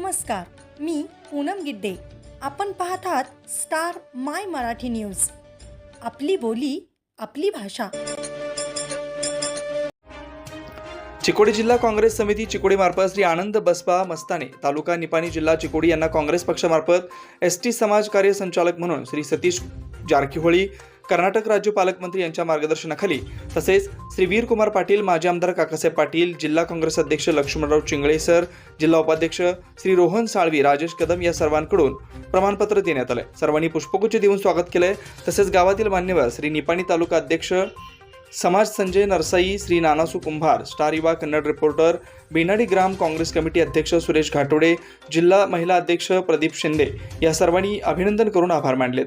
नमस्कार मी पूनम गिड्डे. आपण पाहत आहात स्टार माय मराठी न्यूज. आपली बोली आपली भाषा. चिकोडी जिल्हा काँग्रेस समिती चिकोडीमार्फत श्री आनंद बसपा मस्ताने तालुका निपाणी जिल्हा चिकोडी यांना काँग्रेस पक्षामार्फत एस टी समाज कार्य संचालक म्हणून श्री सतीश जारकीहोळी कर्नाटक राज्य पालकमंत्री यांच्या मार्गदर्शनाखाली तसेच श्री वीरकुमार पाटील माजी आमदार काकासाहेब पाटील जिल्हा काँग्रेस अध्यक्ष लक्ष्मणराव चिंगळे सर जिल्हा उपाध्यक्ष श्री रोहन साळवी राजेश कदम या सर्वांकडून प्रमाणपत्र देण्यात आलंय. सर्वांनी पुष्पगुच्छ देऊन स्वागत केलंय. तसेच गावातील मान्यवर श्री निपाणी तालुका अध्यक्ष समाज संजय नरसाई श्री नानासू कुंभार स्टार युवा कन्नड रिपोर्टर बेनाडी ग्राम काँग्रेस कमिटी अध्यक्ष सुरेश घाटोडे जिल्हा महिला अध्यक्ष प्रदीप शिंदे या सर्वांनी अभिनंदन करून आभार मानलेत.